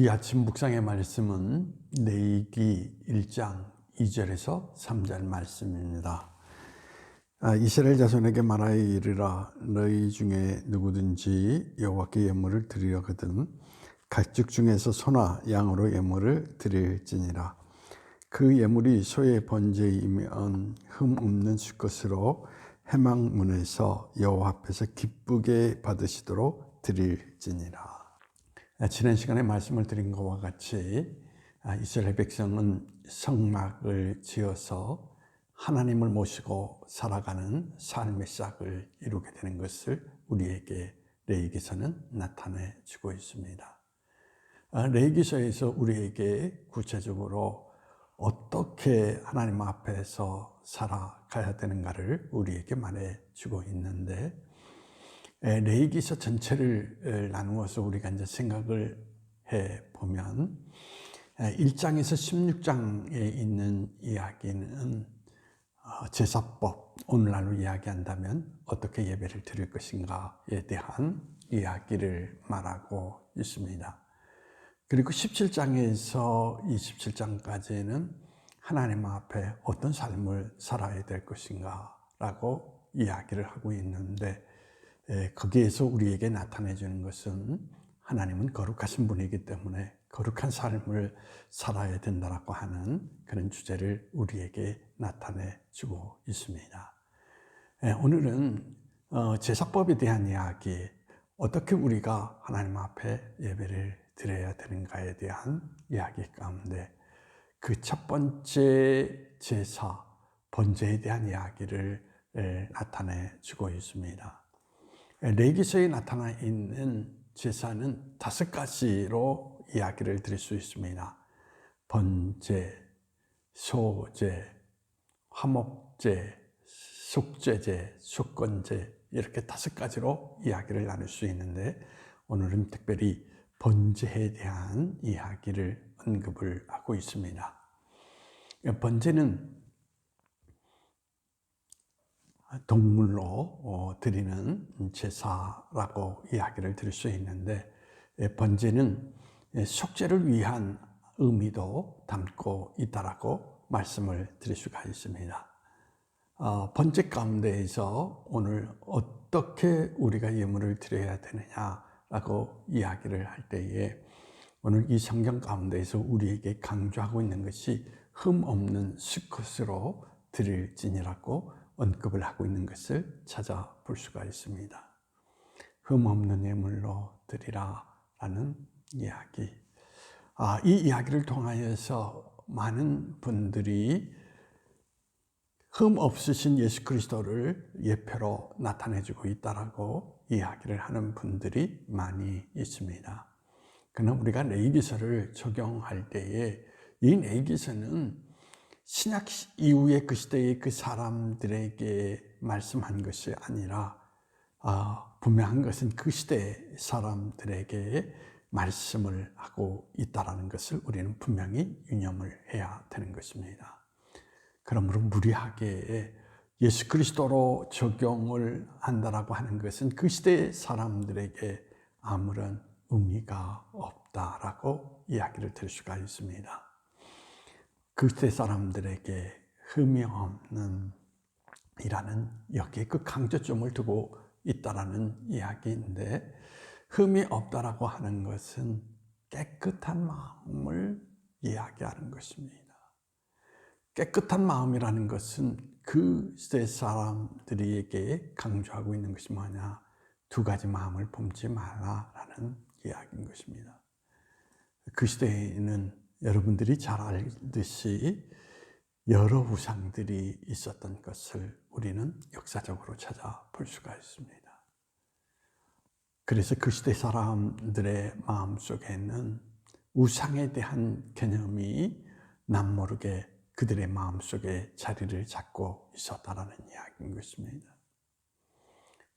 이 아침 묵상의 말씀은 내기 1장 2절에서 3절 말씀입니다. 아, 이스라엘 자손에게 말하여 이르라. 너희 중에 누구든지 여호와께 예물을 드리려거든 각즉 중에서 소나 양으로 예물을 드릴지니라. 그 예물이 소의 번제이면 흠 없는 수것으로 해망문에서 여호와 앞에서 기쁘게 받으시도록 드릴지니라. 아, 지난 시간에 말씀을 드린 것과 같이 아, 이스라엘 백성은 성막을 지어서 하나님을 모시고 살아가는 삶의 싹을 이루게 되는 것을 우리에게 레이기서는 나타내 주고 있습니다. 아, 레이기서에서 우리에게 구체적으로 어떻게 하나님 앞에서 살아가야 되는가를 우리에게 말해 주고 있는데 레이기서 전체를 나누어서 우리가 이제 생각을 해 보면 1장에서 16장에 있는 이야기는 어, 제사법, 오늘날로 이야기한다면 어떻게 예배를 드릴 것인가에 대한 이야기를 말하고 있습니다. 그리고 17장에서 27장까지는 하나님 앞에 어떤 삶을 살아야 될 것인가라고 이야기를 하고 있는데 거기에서 우리에게 나타내 주는 것은 하나님은 거룩하신 분이기 때문에 거룩한 삶을 살아야 된다라고 하는 그런 주제를 우리에게 나타내 주고 있습니다. 예, 오늘은 어, 제사법에 대한 이야기, 어떻게 우리가 하나님 앞에 예배를 드려야 되는가에 대한 이야기 가운데 그 첫 번째 제사, 번제에 대한 이야기를 예, 나타내 주고 있습니다. 예, 레기서에 나타나 있는 제사는 다섯 가지로 이야기를 드릴 수 있습니다. 번제, 소제, 화목제, 속죄제, 속건제 이렇게 다섯 가지로 이야기를 나눌 수 있는데 오늘은 특별히 번제에 대한 이야기를 언급을 하고 있습니다. 번제는 동물로 어, 드리는 제사라고 이야기를 드릴 수 있는데 번제는 예, 속죄를 위한 의미도 담고 있다라고 말씀을 드릴 수가 있습니다. 어, 번째 가운데에서 오늘 어떻게 우리가 예물을 드려야 되느냐라고 이야기를 할 때에 오늘 이 성경 가운데에서 우리에게 강조하고 있는 것이 흠 없는 수컷으로 드릴지니라고 언급을 하고 있는 것을 찾아볼 수가 있습니다. 흠 없는 예물로 드리라 라는 이야기. 아, 이 이야기를 통하여서 많은 분들이 흠 없으신 예수 그리스도를 예표로 나타내주고 있다라고 이야기를 하는 분들이 많이 있습니다. 그러나 우리가 레이기서를 적용할 때에 이 레이기서는 신약 이후의 그 시대의 그 사람들에게 말씀한 것이 아니라 아, 분명한 것은 그 시대 사람들에게 말씀을 하고 있다라는 것을 우리는 분명히 유념을 해야 되는 것입니다. 그러므로 무리하게 예수 그리스도로 적용을 한다라고 하는 것은 그 시대 사람들에게 아무런 의미가 없다라고 이야기를 들 수가 있습니다. 그 시대 사람들에게 흠이 없는 이라는 여기에 그 강조점을 두고 있다라는 이야기인데 흠이 없다라고 하는 것은 깨끗한 마음을 이야기하는 것입니다. 깨끗한 마음이라는 것은 그 시대 사람들에게 강조하고 있는 것이 뭐냐? 두 가지 마음을 품지 말라라는 이야기인 것입니다. 그 시대에는 여러분들이 잘 알듯이 여러 우상들이 있었던 것을 우리는 역사적으로 찾아볼 수가 있습니다. 그래서 그 시대 사람들의 마음 속에는 우상에 대한 개념이 남모르게 그들의 마음 속에 자리를 잡고 있었다라는 이야기인 것입니다.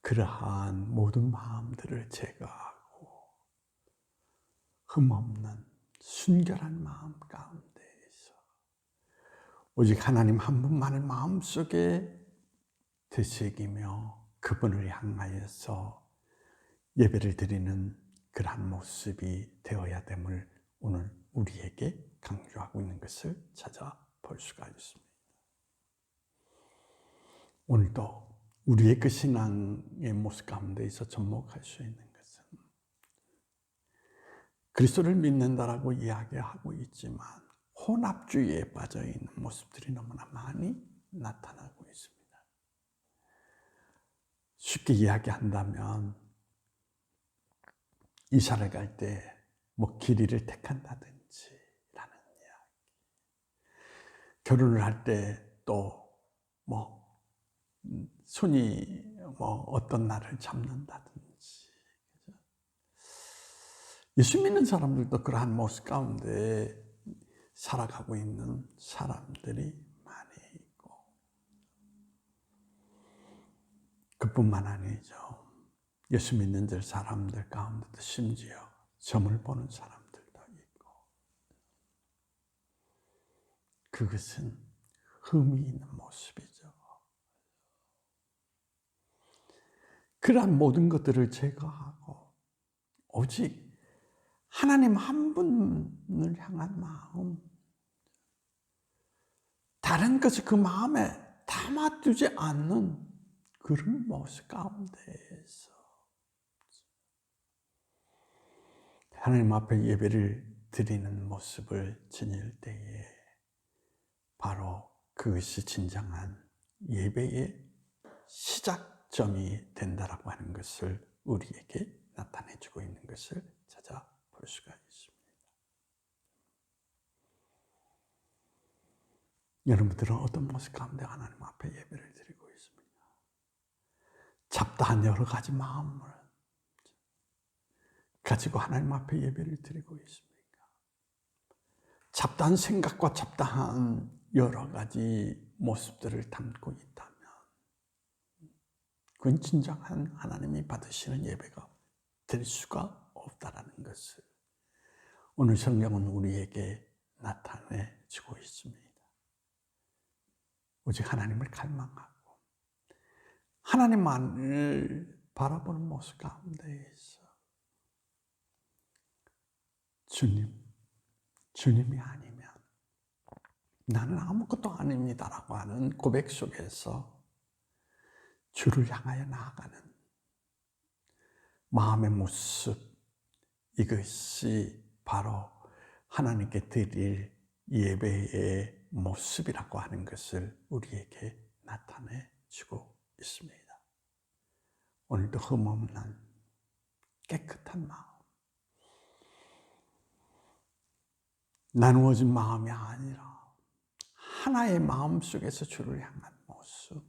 그러한 모든 마음들을 제거하고 흠없는 순결한 마음 가운데에서 오직 하나님 한 분만을 마음 속에 되새기며 그분을 향하여서 예배를 드리는 그러한 모습이 되어야 됨을 오늘 우리에게 강조하고 있는 것을 찾아볼 수가 있습니다. 오늘도 우리의 그 신앙의 모습 가운데에서 접목할 수 있는 그리스도를 믿는다라고 이야기하고 있지만 혼합주의에 빠져 있는 모습들이 너무나 많이 나타나고 있습니다. 쉽게 이야기한다면 이사를 갈 때 뭐 길이를 택한다든지 라는 이야기. 결혼을 할 때 또 뭐 손이 뭐 어떤 날을 잡는다든지. 그죠? 예수 믿는 사람들도 그러한 모습 가운데 살아가고 있는 사람들이 많이 있고 그뿐만 아니죠. 예수 믿는 들 사람들 가운데도 심지어 점을 보는 사람들도 있고 그것은 흠이 있는 모습이죠. 그러한 모든 것들을 제거하고 오직 하나님 한 분을 향한 마음. 다른 것을 그 마음에 담아두지 않는 그런 모습 가운데에서. 하나님 앞에 예배를 드리는 모습을 지닐 때에 바로 그것이 진정한 예배의 시작점이 된다라고 하는 것을 우리에게 나타내주고 있는 것을 찾아 볼 수가 있습니다. 여러분들은 어떤 모습 가운데 하나님 앞에 예배를 드리고 있습니까? 잡다한 여러 가지 마음을 가지고 하나님 앞에 예배를 드리고 있습니까? 잡다한 생각과 잡다한 여러 가지 모습들을 담고 있다면 그건 진정한 하나님이 받으시는 예배가 될 수가 없다라는 것을 오늘 성경은 우리에게 나타내 주고 있습니다. 오직 하나님을 갈망하고 하나님만을 바라보는 모습 가운데에서 주님, 주님이 아니면 나는 아무것도 아닙니다라고 하는 고백 속에서 주를 향하여 나아가는 마음의 모습, 이것이 바로 하나님께 드릴 예배의 모습이라고 하는 것을 우리에게 나타내 주고 있습니다. 오늘도 흠없는 깨끗한 마음, 나누어진 마음이 아니라 하나의 마음 속에서 주를 향한 모습,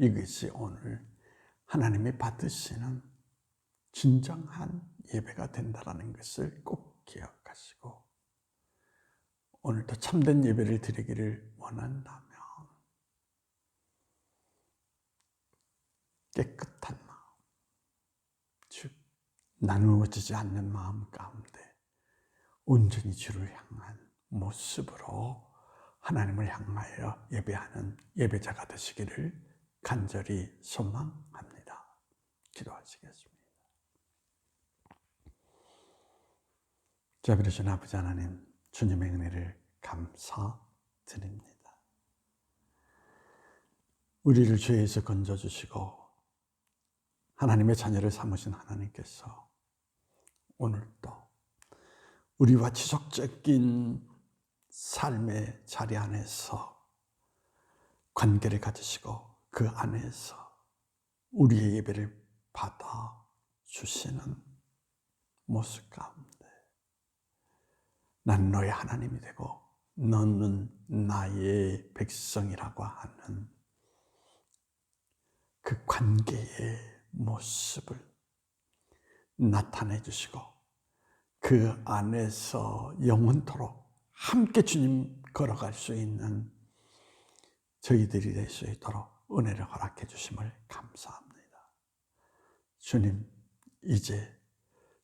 이것이 오늘 하나님이 받으시는 진정한 예배가 된다라는 것을 꼭 오늘도 참된 예배를 드리기를 원한다면 깨끗한 마음, 즉 나누어지지 않는 마음 가운데 온전히 주를 향한 모습으로 하나님을 향하여 예배하는 예배자가 되시기를 간절히 소망합니다. 기도하시겠습니다. 자비로신 아버지 하나님, 주님의 은혜를 감사드립니다. 우리를 죄에서 건져주시고 하나님의 자녀를 삼으신 하나님께서 오늘도 우리와 지속적인 삶의 자리 안에서 관계를 가지시고 그 안에서 우리의 예배를 받아 주시는 모습 가운데 난 너의 하나님이 되고 너는 나의 백성이라고 하는 그 관계의 모습을 나타내 주시고 그 안에서 영원토록 함께 주님 걸어갈 수 있는 저희들이 될 수 있도록 은혜를 허락해 주심을 감사합니다. 주님, 이제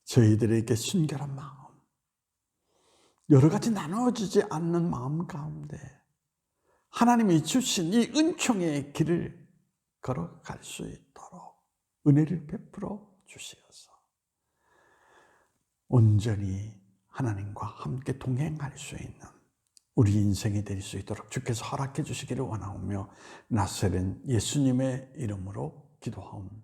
저희들에게 순결한 마음, 여러 가지 나눠지지 않는 마음 가운데 하나님이 주신 이 은총의 길을 걸어갈 수 있도록 은혜를 베풀어 주시어서 온전히 하나님과 함께 동행할 수 있는 우리 인생이 될 수 있도록 주께서 허락해 주시기를 원하오며 나세는 예수님의 이름으로 기도하옵나이다.